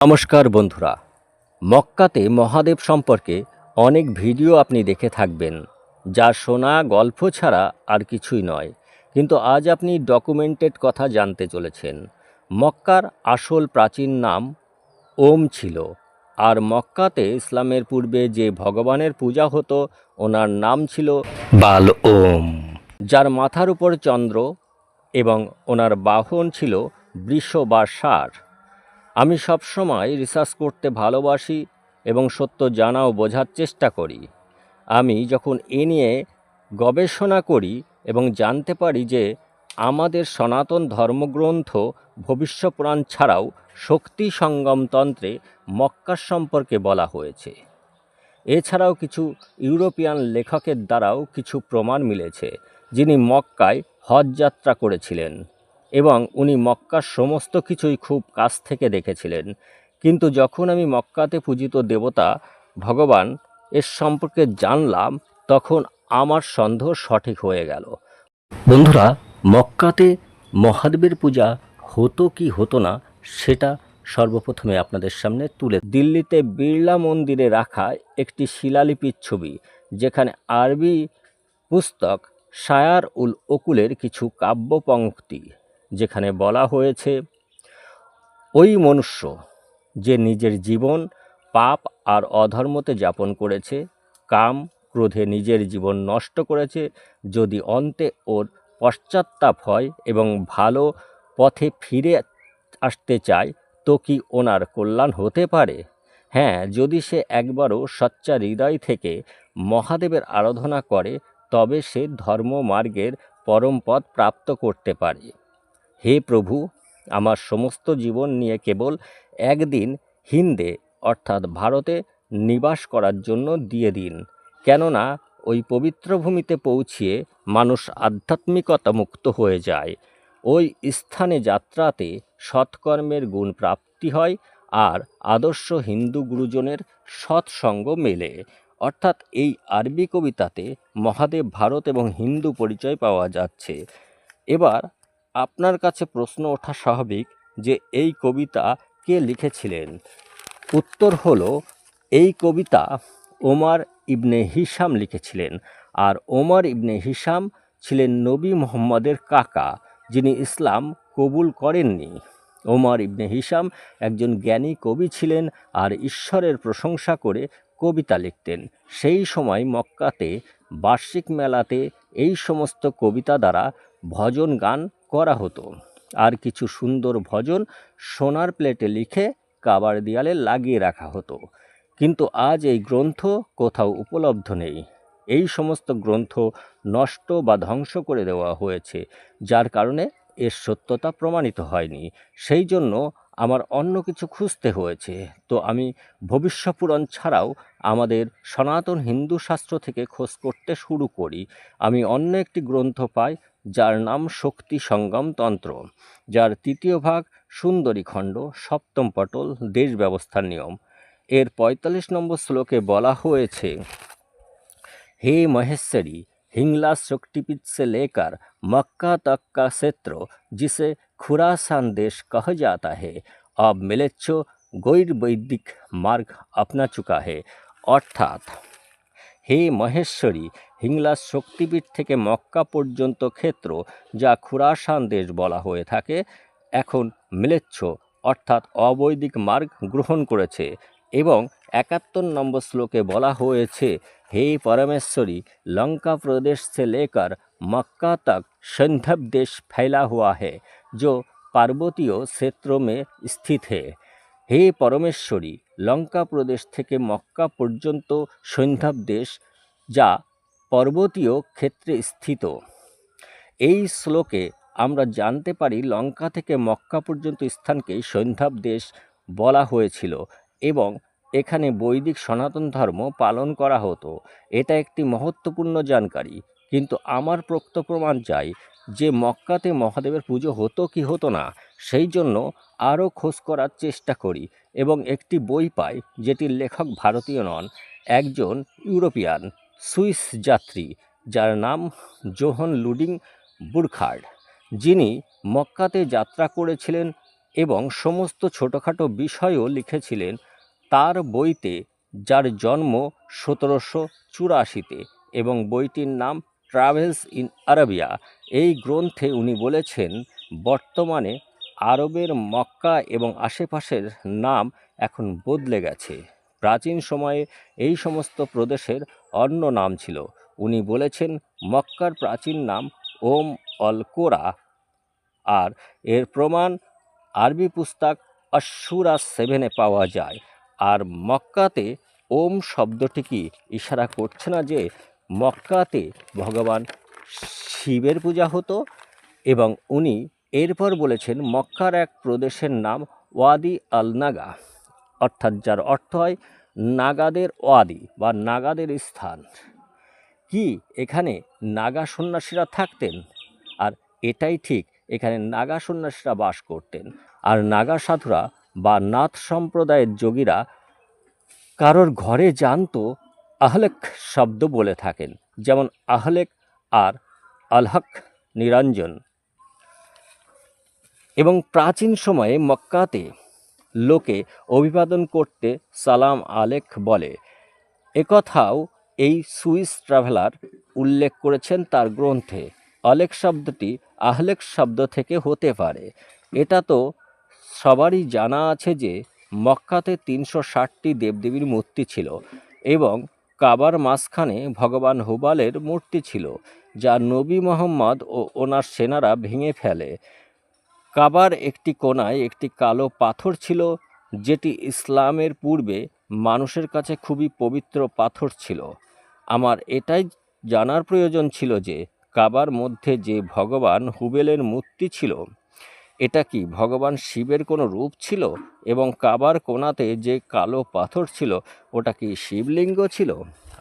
নমস্কার বন্ধুরা। মক্কাতে মহাদেব সম্পর্কে অনেক ভিডিও আপনি দেখে থাকবেন, যা শোনা, গল্প ছাড়া আর কিছুই নয়। কিন্তু আজ আপনি ডকুমেন্টেড কথা জানতে চলেছেন। মক্কার আসল প্রাচীন নাম ওম ছিল। আর মক্কাতে ইসলামের পূর্বে যে ভগবানের পূজা হতো, ওনার নাম ছিল বাল ওম। যার মাথার উপর চন্দ্র এবং ওনার বাহন ছিল বৃষ বা ষাঁড় আমি সবসময় রিসার্চ করতে ভালোবাসি এবং সত্য জানা ও বোঝার চেষ্টা করি। আমি যখন এ নিয়ে গবেষণা করি এবং জানতে পারি যে আমাদের সনাতন ধর্মগ্রন্থ ভবিষ্যপুরাণ ছাড়াও শক্তি সঙ্গমতন্ত্রে মক্কার সম্পর্কে বলা হয়েছে। এছাড়াও কিছু ইউরোপিয়ান লেখকের দ্বারাও কিছু প্রমাণ মিলেছে, যিনি মক্কায় হজ যাত্রা করেছিলেন। এবং উনি মক্কার সমস্ত কিছুই খুব কাছ থেকে দেখেছিলেন। কিন্তু যখন আমি মক্কাতে পূজিত দেবতা, ভগবান, এর সম্পর্কে জানলাম, তখন আমার সন্দেহ সঠিক হয়ে গেল। বন্ধুরা, মক্কাতে মহাদেবের পূজা হতো কি হতো না, সেটা সর্বপ্রথমে আপনাদের সামনে তুলে দিল্লিতে বিড়লা মন্দিরে রাখা একটি শিলালিপির ছবি, যেখানে আরবি পুস্তক শায়ার উল অকুলের কিছু কাব্য পংক্তি যেখানে বলা হয়েছে, ওই মনুষ্য যে নিজের জীবন, পাপ আর অধর্মতে যাপন করেছে, কাম ক্রোধে নিজের জীবন নষ্ট করেছে, যদি অন্তে ওর পশ্চাত্তাপ হয় এবং ভালো পথে ফিরে আসতে চায়, তো কি ওনার কল্যাণ হতে পারে? হ্যাঁ যদি সে একবারও সচ্চা হৃদয় থেকে মহাদেবের আরাধনা করে, তবে সে ধর্মমার্গের পরম পথ প্রাপ্ত করতে পারে। হে প্রভু, আমার সমস্ত জীবন নিয়ে কেবল একদিন হিন্দে, অর্থাৎ ভারতে নিবাস করার জন্য দিয়ে দিন। কেননা, ওই পবিত্র ভূমিতে পৌঁছিয়ে মানুষ আধ্যাত্মিকতা মুক্ত হয়ে যায়। ওই স্থানে যাত্রাতে সৎকর্মের গুণ প্রাপ্তি হয় আর আদর্শ হিন্দু গুরুজনের সৎসঙ্গ মেলে। অর্থাৎ এই আরবি কবিতাতে মহাদেব ভারত এবং হিন্দু পরিচয় পাওয়া যাচ্ছে। এবার আপনার কাছে প্রশ্ন ওঠা স্বাভাবিক যে এই কবিতা কে লিখেছিলেন? উত্তর হলো, এই কবিতা ওমর ইবনে হিসাম লিখেছিলেন আর ওমর ইবনে হিসাম ছিলেন নবী মোহাম্মদের কাকা যিনি ইসলাম কবুল করেননি। ওমর ইবনে হিসাম একজন জ্ঞানী কবি ছিলেন আর ঈশ্বরের প্রশংসা করে কবিতা লিখতেন। সেই সময় মক্কাতে বার্ষিক মেলাতে এই সমস্ত কবিতা দ্বারা ভজন গান করা হতো। আর কিছু সুন্দর ভজন সোনার প্লেটে লিখে কাবার দেয়ালে লাগিয়ে রাখা হতো। কিন্তু আজ এই গ্রন্থ কোথাও উপলব্ধ নেই। এই সমস্ত গ্রন্থ নষ্ট বা ধ্বংস করে দেওয়া হয়েছে, যার কারণে এর সত্যতা প্রমাণিত হয়নি। সেই জন্য আমার অন্য কিছু খুঁজতে হয়েছে তো আমি ভবিষ্যপুরাণ ছাড়াও আমাদের সনাতন হিন্দু শাস্ত্র থেকে খোঁজ করতে শুরু করি আমি অন্য একটি গ্রন্থ পাই যার নাম শক্তি সঙ্গম তন্ত্র যার তৃতীয় ভাগ সুন্দরী খণ্ড সপ্তম পটল দেশ ব্যবস্থার নিয়ম এর পঁয়তাল্লিশ নম্বর শ্লোকে বলা হয়েছে हे महेश्वरी हिंगला शक्तिपीठ से लेकर मक्का तक का क्षेत्र जिसे खुरासान देश कहा जाता है अब मिलेच्छो গৈর বৈদিক মার্গ আপনা চুকা হে অর্থাৎ হে মহেশ্বরী হিংলাস শক্তিপীঠ থেকে মক্কা পর্যন্ত ক্ষেত্র যা খুরাসান দেশ বলা হয়ে থাকে এখন মিলেচ্ছ অর্থাৎ অবৈদিক মার্গ গ্রহণ করেছে এবং একাত্তর নম্বর শ্লোকে বলা হয়েছে हे परमेश्वरी लंका प्रदेश से लेकर मक्का तक संधव देश फैला हुआ है जो পার্বতীয় ক্ষেত্রমে স্থিত হে হে পরমেশ্বরী লঙ্কা প্রদেশ থেকে মক্কা পর্যন্ত সন্ধ্যাবদেশ যা পর্বতীয় ক্ষেত্রে স্থিত এই শ্লোকে আমরা জানতে পারি লঙ্কা থেকে মক্কা পর্যন্ত স্থানকে সন্ধ্যাবদেশ বলা হয়েছিল এবং এখানে বৈদিক সনাতন ধর্ম পালন করা হতো। এটা একটি মহত্বপূর্ণ জানকারী। কিন্তু আমার প্রক্ত প্রমাণ চাই যে মক্কাতে মহাদেবের পুজো হতো কি হতো না, সেই জন্য আরও খোঁজ করার চেষ্টা করি এবং একটি বই পাই যেটির লেখক ভারতীয় নন, একজন ইউরোপিয়ান, সুইস যাত্রী, যার নাম জোহন লুডিং বুরখার্ড। যিনি মক্কাতে যাত্রা করেছিলেন এবং সমস্ত ছোটোখাটো বিষয়ও লিখেছিলেন তার বইতে, যার জন্ম সতেরোশো চুরাশিতে এবং বইটির নাম ট্রাভেলস ইন আরাবিয়া এই গ্রন্থে উনি বলেছেন, বর্তমানে আরবের মক্কা এবং আশেপাশের নাম এখন বদলে গেছে। প্রাচীন সময়ে এই সমস্ত প্রদেশের অন্য নাম ছিল। উনি বলেছেন, মক্কার প্রাচীন নাম ওম অল কোরা আর এর প্রমাণ আরবি পুস্তক আশুরা সেভেনে পাওয়া যায়। আর মক্কাতে ওম শব্দটি কি ইশারা করছে না যে মক্কাতে ভগবান শিবের পূজা হতো এবং উনি এরপর বলেছেন, মক্কার এক প্রদেশের নাম ওয়াদি আল নাগা অর্থাৎ যার অর্থ হয় নাগাদের ওয়াদি বা নাগাদের স্থান। কি এখানে নাগা সন্ন্যাসীরা থাকতেন? আর এটাই ঠিক, এখানে নাগা সন্ন্যাসীরা বাস করতেন। আর নাগা সাধুরা বা নাথ সম্প্রদায়ের যোগীরা কারোর ঘরে জানতো আহলেক শব্দ বলে থাকেন, যেমন আহলেক আর আলহক নিরঞ্জন। এবং প্রাচীন সময়ে মক্কাতে লোকে অভিবাদন করতে সালাম আলেক বলে। একথাও এই সুইস ট্রাভেলার উল্লেখ করেছেন তার গ্রন্থে। আলেক শব্দটি আহলেক শব্দ থেকে হতে পারে। এটা তো সবারই জানা আছে যে মক্কাতে তিনশো ষাটটি দেবদেবীর মূর্তি ছিল এবং কাবার মাঝখানে ভগবান হুবালের মূর্তি ছিল, যা নবী মোহাম্মদ ও ওনার সেনারা ভেঙে ফেলে। কাবার একটি কোণায় একটি কালো পাথর ছিল, যেটি ইসলামের পূর্বে মানুষের কাছে খুবই পবিত্র পাথর ছিল। আমার এটাই জানার প্রয়োজন ছিল যে, কাবার মধ্যে যে ভগবান হুবেলের মূর্তি ছিল এটা কি ভগবান শিবের কোনো রূপ ছিল এবং কাবার কোনাতে যে কালো পাথর ছিল, ওটা কি শিবলিঙ্গ ছিল?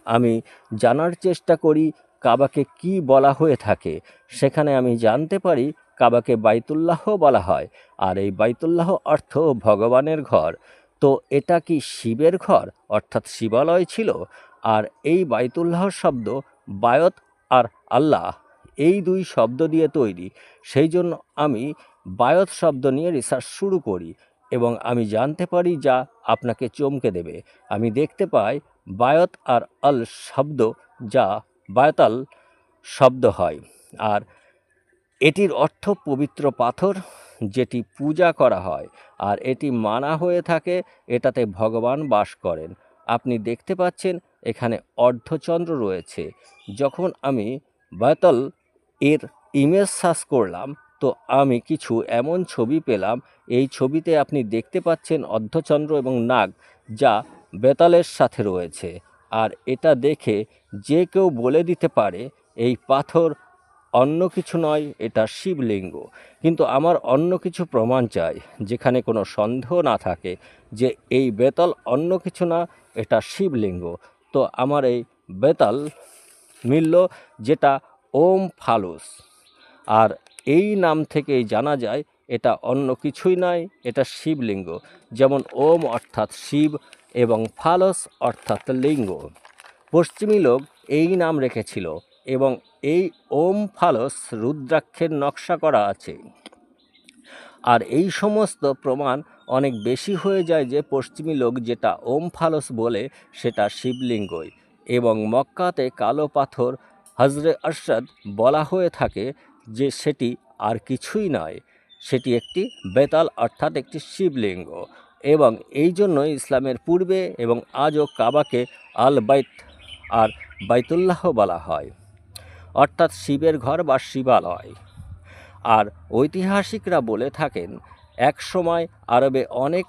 আমি জানার চেষ্টা করি কাবাকে কি বলা হয়ে থাকে। সেখানে আমি জানতে পারি কাবাকে বাইতুল্লাহ বলা হয়। আর এই বাইতুল্লাহ অর্থ ভগবানের ঘর। তো এটা কি শিবের ঘর, অর্থাৎ শিবালয় ছিল? আর এই বাইতুল্লাহ শব্দ বায়ত আর আল্লাহ, এই দুই শব্দ দিয়ে তৈরি। সেই জন্য আমি বায়ত শব্দ নিয়ে রিসার্চ শুরু করি এবং আমি জানতে পারি যা আপনাকে চমকে দেবে। আমি দেখতে পাই বায়ত আর আল শব্দ যা বায়তাল শব্দ হয়। আর এটির অর্থ পবিত্র পাথর যেটি পূজা করা হয়। আর এটি মানা হয়ে থাকে, এটাতে ভগবান বাস করেন। আপনি দেখতে পাচ্ছেন এখানে অর্ধচন্দ্র রয়েছে। যখন আমি বাতল এর ইমেজ সার্চ করলাম তো আমি কিছু এমন ছবি পেলাম। এই ছবিতে আপনি দেখতে পাচ্ছেন অর্ধচন্দ্র এবং নাগ, যা বেতালের সাথে রয়েছে। আর এটা দেখে যে কেউ বলে দিতে পারে, এই পাথর অন্য কিছু নয়, এটা শিবলিঙ্গ। কিন্তু আমার অন্য কিছু প্রমাণ চাই, যেখানে কোনো সন্দেহ না থাকে যে এই বেতাল অন্য কিছু না, এটা শিবলিঙ্গ। তো আমার এই বেতাল মিলল, যেটা ওম ফালুস। আর এই নাম থেকেই জানা যায়, এটা অন্য কিছুই নয়, এটা শিবলিঙ্গ। যেমন ওম অর্থাৎ শিব এবং ফালস অর্থাৎ লিঙ্গ। পশ্চিমী লোক এই নাম রেখেছিল এবং এই ওম ফালস রুদ্রাক্ষের নকশা করা আছে। আর এই সমস্ত প্রমাণ অনেক বেশি হয়ে যায় যে পশ্চিমী লোক যেটা ওম ফালস বলে, সেটা শিবলিঙ্গই। এবং মক্কাতে কালো পাথর হজরে আরশাদ বলা হয়ে থাকে যে সেটি আর কিছুই নয়। সেটি একটি বেতাল অর্থাৎ একটি শিবলিঙ্গ এবং এই জন্য ইসলামের পূর্বে এবং আজও কাবাকে আল বাইত আর বাইতুল্লাহ বলা হয়। অর্থাৎ শিবের ঘর বা শিবালয়। আর ঐতিহাসিকরা বলে থাকেন, এক সময় আরবে অনেক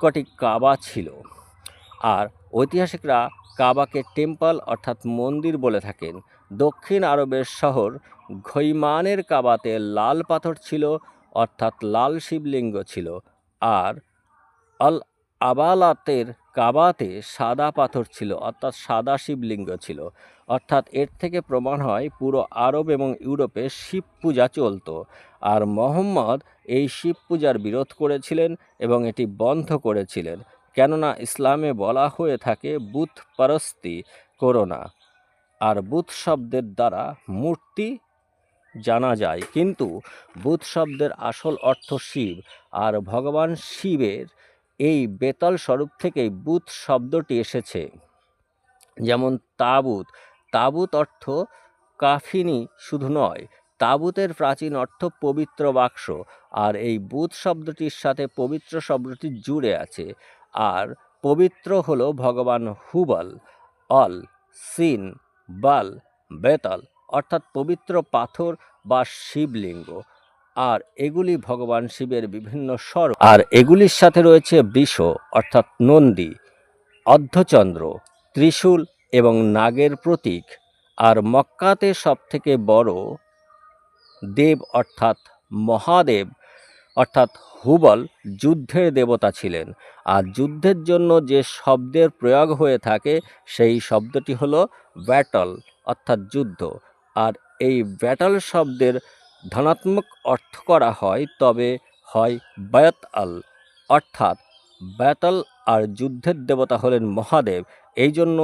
কটি কাবা ছিল। আর ঐতিহাসিকরা কাবাকে টেম্পল অর্থাৎ মন্দির বলে থাকেন। দক্ষিণ আরবের শহর ঘৈমানের কাবাতে লাল পাথর ছিল, অর্থাৎ লাল শিবলিঙ্গ ছিল, আর আল আবালাতের কাবাতে সাদা পাথর ছিল, অর্থাৎ সাদা শিবলিঙ্গ ছিল। অর্থাৎ এর থেকে প্রমাণ হয়, পুরো আরব এবং ইউরোপে শিব পূজা চলতো, আর মোহাম্মদ এই শিব পূজার বিরোধ করেছিলেন এবং এটি বন্ধ করেছিলেন। কেননা ইসলামে বলা হয়ে থাকে বুথ পরস্তি করোনা আর বুথ শব্দের দ্বারা মূর্তি জানা যায়। কিন্তু বুধ শব্দের আসল অর্থ শিব, আর ভগবান শিবের এই বেতাল স্বরূপ থেকেই বুধ শব্দটি এসেছে। যেমন তাবুত তাবুত অর্থ কাফিনি শুধু নয়, তাবুতের প্রাচীন অর্থ পবিত্র বাক্স, আর এই বুধ শব্দটির সাথে পবিত্র শব্দটি জুড়ে আছে। আর পবিত্র হলো ভগবান হুবল, অল, সিন বাল, বেতাল অর্থাৎ পবিত্র পাথর বা শিবলিঙ্গ। আর এগুলি ভগবান শিবের বিভিন্ন স্বর আর এগুলির সাথে রয়েছে বিষ অর্থাৎ নন্দী, অর্ধচন্দ্র, ত্রিশূল এবং নাগের প্রতীক। আর মক্কাতে সবথেকে বড় দেব অর্থাৎ মহাদেব অর্থাৎ হুবল যুদ্ধের দেবতা ছিলেন। আর যুদ্ধের জন্য যে শব্দের প্রয়োগ হয়ে থাকে, সেই শব্দটি হলো ব্যাটল অর্থাৎ যুদ্ধ। আর এই ব্যাটল শব্দের ধনাত্মক অর্থ করা হয়, তবে হয় বায়াত আল অর্থাৎ ব্যাটল আর যুদ্ধের দেবতা হলেন মহাদেব। এই জন্য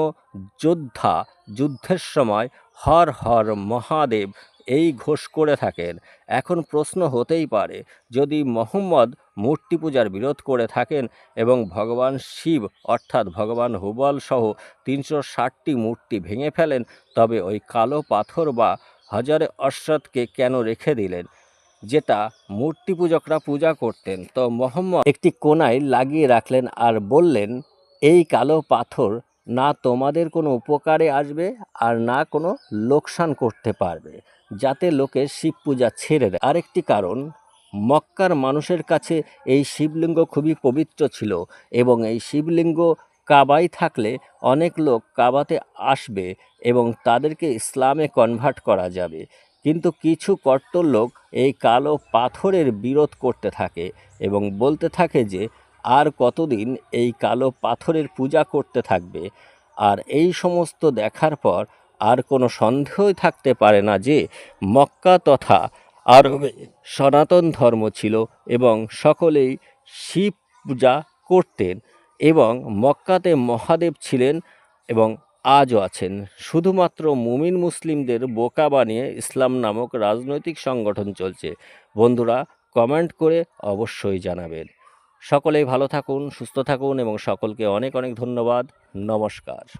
যোদ্ধা যুদ্ধের সময় হর হর মহাদেব এই ঘোষ করে থাকেন। এখন প্রশ্ন হতেই পারে, যদি মোহাম্মদ মূর্তি পূজার বিরোধ করে থাকেন এবং ভগবান শিব, অর্থাৎ ভগবান হুবল সহ তিনশো ষাটটি মূর্তি ভেঙে ফেলেন, তবে ওই কালো পাথর বা হাজারে অশ্বতকে কেন রেখে দিলেন? যেটা মূর্তি পূজকরা পূজা করতেন। তো মোহাম্মদ একটি কোনায় লাগিয়ে রাখলেন আর বললেন, এই কালো পাথর না তোমাদের কোনো উপকারে আসবে আর না কোনো লোকসান করতে পারবে, যাতে লোকে শিব পূজা ছেড়ে দেয়। আরেকটি কারণ মক্কার মানুষের কাছে এই শিবলিঙ্গ খুবই পবিত্র ছিল এবং এই শিবলিঙ্গ কাবায় থাকলে অনেক লোক কাবাতে আসবে এবং তাদেরকে ইসলামে কনভার্ট করা যাবে। কিন্তু কিছু কট্টর লোক এই কালো পাথরের বিরোধ করতে থাকে এবং বলতে থাকে যে, আর কতদিন এই কালো পাথরের পূজা করতে থাকবে? আর এই সমস্ত দেখার পর আর কোনো সন্দেহই থাকতে পারে না যে, মক্কা তথা আরবে সনাতন ধর্ম ছিল এবং সকলেই শিব পূজা করতেন এবং মক্কাতে মহাদেব ছিলেন এবং আজও আছেন। শুধুমাত্র মুমিন মুসলিমদের বোকা বানিয়ে ইসলাম নামক রাজনৈতিক সংগঠন চলছে। বন্ধুরা, কমেন্ট করে অবশ্যই জানাবেন। সকলেই ভালো থাকুন, সুস্থ থাকুন এবং সকলকে অনেক অনেক ধন্যবাদ। নমস্কার।